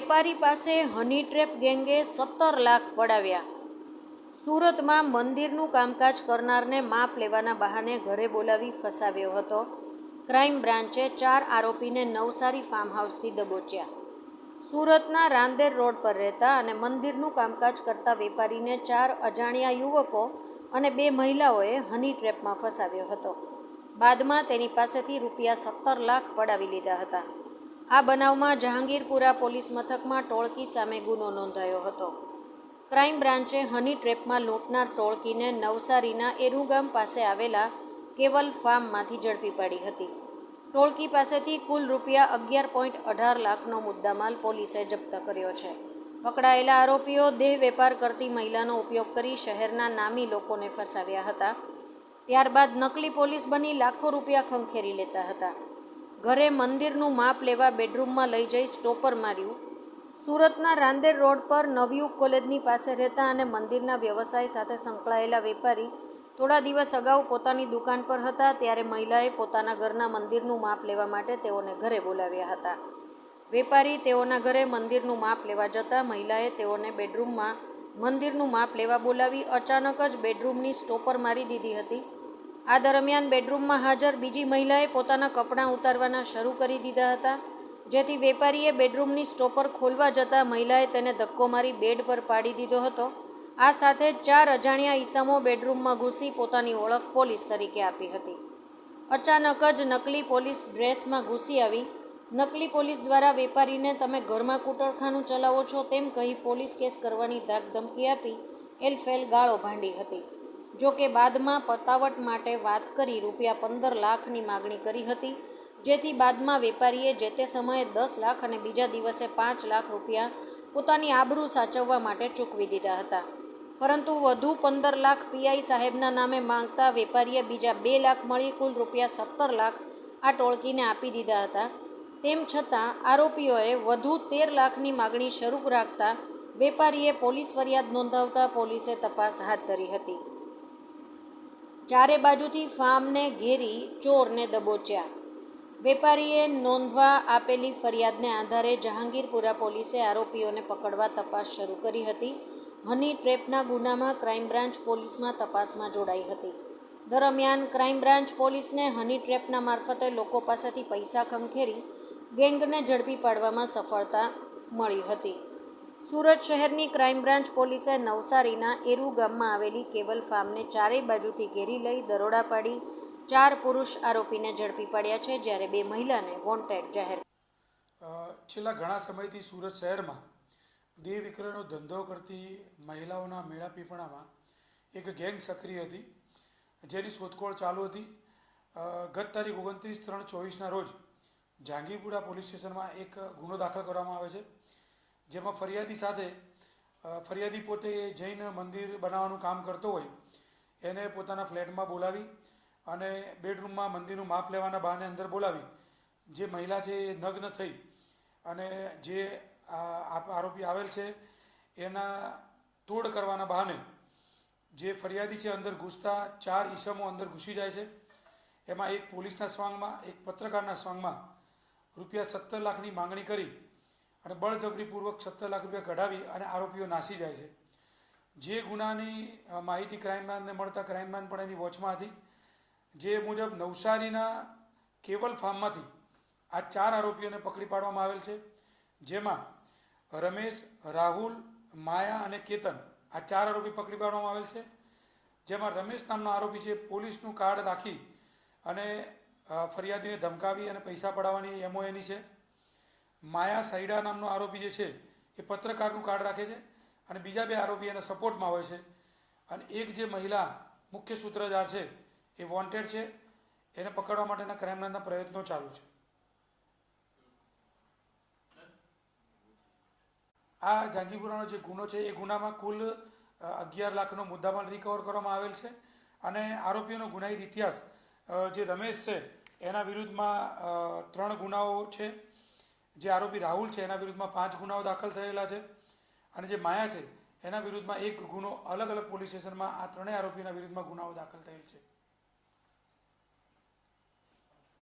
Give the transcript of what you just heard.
વેપારી પાસે હની ટ્રેપ ગેંગે સત્તર લાખ પડાવ્યા. સુરતમાં મંદિરનું કામકાજ કરનારને માપ લેવાના બહાને ઘરે બોલાવી ફસાવ્યો હતો. ક્રાઇમ બ્રાન્ચે ચાર આરોપીને નવસારી ફાર્મ હાઉસથી દબોચ્યા. સુરતના રાંદેર રોડ પર રહેતા અને મંદિરનું કામકાજ કરતા વેપારીને ચાર અજાણ્યા યુવકો અને બે મહિલાઓએ હની ટ્રેપમાં ફસાવ્યો હતો. બાદમાં તેની પાસેથી રૂપિયા સત્તર લાખ પડાવી લીધા હતા. આ બનાવમાં જહાંગીરપુરા પોલીસ મથકમાં ટોળકી સામે ગુનો નોંધાયો હતો. ક્રાઇમ બ્રાન્ચે હની ટ્રેપમાં લૂંટનાર ટોળકીને નવસારીના એરુગામ પાસે આવેલા કેવલ ફાર્મમાંથી ઝડપી પાડી હતી. ટોળકી પાસેથી કુલ રૂપિયા અગિયાર પોઈન્ટ અઢાર લાખનો મુદ્દામાલ પોલીસે જપ્ત કર્યો છે. પકડાયેલા આરોપીઓ દેહ વેપાર કરતી મહિલાનો ઉપયોગ કરી શહેરના નામી લોકોને ફસાવ્યા હતા. ત્યારબાદ નકલી પોલીસ બની લાખો રૂપિયા ખંખેરી લેતા હતા. ઘરે મંદિરનું માપ લેવા બેડરૂમમાં લઈ જઈ સ્ટોપર માર્યું. સુરતના રાંદેર રોડ પર નવયુગ કોલેજની પાસે રહેતા અને મંદિરના વ્યવસાય સાથે સંકળાયેલા વેપારી થોડા દિવસ અગાઉ પોતાની દુકાન પર હતા, ત્યારે મહિલાએ પોતાના ઘરના મંદિરનું માપ લેવા માટે તેઓને ઘરે બોલાવ્યા હતા. વેપારી તેઓના ઘરે મંદિરનું માપ લેવા જતાં મહિલાએ તેઓને બેડરૂમમાં મંદિરનું માપ લેવા બોલાવી અચાનક જ બેડરૂમની સ્ટોપર મારી દીધી હતી. આ દરમિયાન બેડરૂમમાં હાજર બીજી મહિલાએ પોતાના કપડાં ઉતારવાના શરૂ કરી દીધા હતા, જેથી વેપારીએ બેડરૂમની સ્ટોપર ખોલવા જતાં મહિલાએ તેને ધક્કો મારી બેડ પર પાડી દીધો હતો. આ સાથે ચાર અજાણ્યા ઈસમો બેડરૂમમાં ઘૂસી પોતાની ઓળખ પોલીસ તરીકે આપી હતી. અચાનક જ નકલી પોલીસ ડ્રેસમાં ઘૂસી આવી. નકલી પોલીસ દ્વારા વેપારીને તમે ઘરમાં કૂટરખાનું ચલાવો છો તેમ કહી પોલીસ કેસ કરવાની ધાક ધમકી આપી એલફેલ ગાળો ભાંડી હતી. જો કે બાદમાં પતાવટ માટે વાત કરી રૂપિયા પંદર લાખની માગણી કરી હતી, જેથી બાદમાં વેપારીએ જે તે સમયે દસ લાખ અને બીજા દિવસે પાંચ લાખ રૂપિયા પોતાની આબરૂ સાચવવા માટે ચૂકવી દીધા હતા. પરંતુ વધુ પંદર લાખ પીઆઈ સાહેબના નામે માંગતા વેપારીએ બીજા બે લાખ મળી કુલ રૂપિયા સત્તર લાખ આ ટોળકીને આપી દીધા હતા. તેમ છતાં આરોપીઓએ વધુ તેર લાખની માગણી શરૂ રાખતા વેપારીએ પોલીસ ફરિયાદ નોંધાવતા પોલીસે તપાસ હાથ ધરી હતી. ચારે બાજુથી ફાર્મને ઘેરી ચોરને દબોચ્યા. વેપારીએ નોંધવા આપેલી ફરિયાદને આધારે જહાંગીરપુરા પોલીસે આરોપીઓને પકડવા તપાસ શરૂ કરી હતી. હની ટ્રેપના ગુનામાં ક્રાઇમ બ્રાન્ચ પોલીસમાં તપાસમાં જોડાઈ હતી. દરમિયાન ક્રાઇમ બ્રાન્ચ પોલીસને હની ટ્રેપના મારફતે લોકો પાસેથી પૈસા ખંખેરી ગેંગને ઝડપી પાડવામાં સફળતા મળી હતી. સુરત શહેરની ક્રાઇમ બ્રાન્ચ પોલીસે નવસારીના એરુ ગામમાં આવેલી કેવલ ફાર્મને ચારેય બાજુથી ઘેરી લઈ દરોડા પાડી ચાર પુરુષ આરોપીને ઝડપી પાડ્યા છે, જ્યારે બે મહિલાને વોન્ટેડ જાહેર છેલ્લા ઘણા સમયથી સુરત શહેરમાં દેહ વિક્રયનો ધંધો કરતી મહિલાઓના મેળાપીપણામાં એક ગેંગ સક્રિય હતી, જેની શોધખોળ ચાલુ હતી. ગત તારીખ ઓગણત્રીસ ત્રણ ચોવીસના રોજ જાંગીપુરા પોલીસ સ્ટેશનમાં એક ગુનો દાખલ કરવામાં આવે છે. જેમાં ફરિયાદી સાથે ફરિયાદી પોતે જૈન મંદિર બનાવવાનું કામ કરતો હોય, એને પોતાના ફ્લેટમાં બોલાવી અને બેડરૂમમાં મંદિરનું માપ લેવાના બહાને અંદર બોલાવી. જે મહિલા છે એ નગ્ન થઈ અને જે આરોપી આવેલ છે, એના તોડ કરવાના બહાને જે ફરિયાદી છે અંદર ઘૂસતા ચાર ઈસમો અંદર ઘૂસી જાય છે. એમાં એક પોલીસના સ્વાંગમાં, એક પત્રકારના સ્વાંગમાં રૂપિયા સત્તર લાખની માંગણી કરી અને બળજબરીપૂર્વક સત્તર લાખ રૂપિયા કઢાવી અને આરોપીઓ નાસી જાય છે. જે ગુનાની માહિતી ક્રાઇમ મળતા ક્રાઇમ બ્રાન્ચ પણ એની વોચમાં હતી. જે મુજબ નવસારીના કેવલ ફાર્મમાંથી આ ચાર આરોપીઓને પકડી પાડવામાં આવેલ છે. જેમાં રમેશ, રાહુલ, માયા અને કેતન આ ચાર આરોપી પકડી પાડવામાં આવેલ છે. જેમાં રમેશ નામનો આરોપી છે, પોલીસનું કાર્ડ રાખી અને ફરિયાદીને ધમકાવી અને પૈસા પડાવવાની એમઓ એની છે. માયા સાઈડા નામનો આરોપી જે છે, એ પત્રકારનું કાર્ડ રાખે છે અને બીજા બે આરોપી એના સપોર્ટમાં હોય છે. અને એક જે મહિલા મુખ્ય સૂત્રધાર છે, એ વોન્ટેડ છે, એને પકડવા માટેના ક્રાઇમ પ્રયત્નો ચાલુ છે. આ જાંગીપુરાનો જે ગુનો છે, એ ગુનામાં કુલ અગિયાર લાખનો મુદ્દામાલ રિકવર કરવામાં આવેલ છે અને આરોપીઓનો ગુનાહિત ઇતિહાસ જે રમેશ છે, એના વિરુદ્ધમાં ત્રણ ગુનાઓ છે. જે આરોપી રાહુલ છે, એના વિરુદ્ધમાં પાંચ ગુનાઓ દાખલ થયેલા છે અને જે માયા છે, એના વિરુદ્ધમાં એક ગુનો અલગ અલગ પોલીસ સ્ટેશનમાં આ ત્રણેય આરોપીના વિરુદ્ધમાં ગુનાઓ દાખલ થયેલ છે.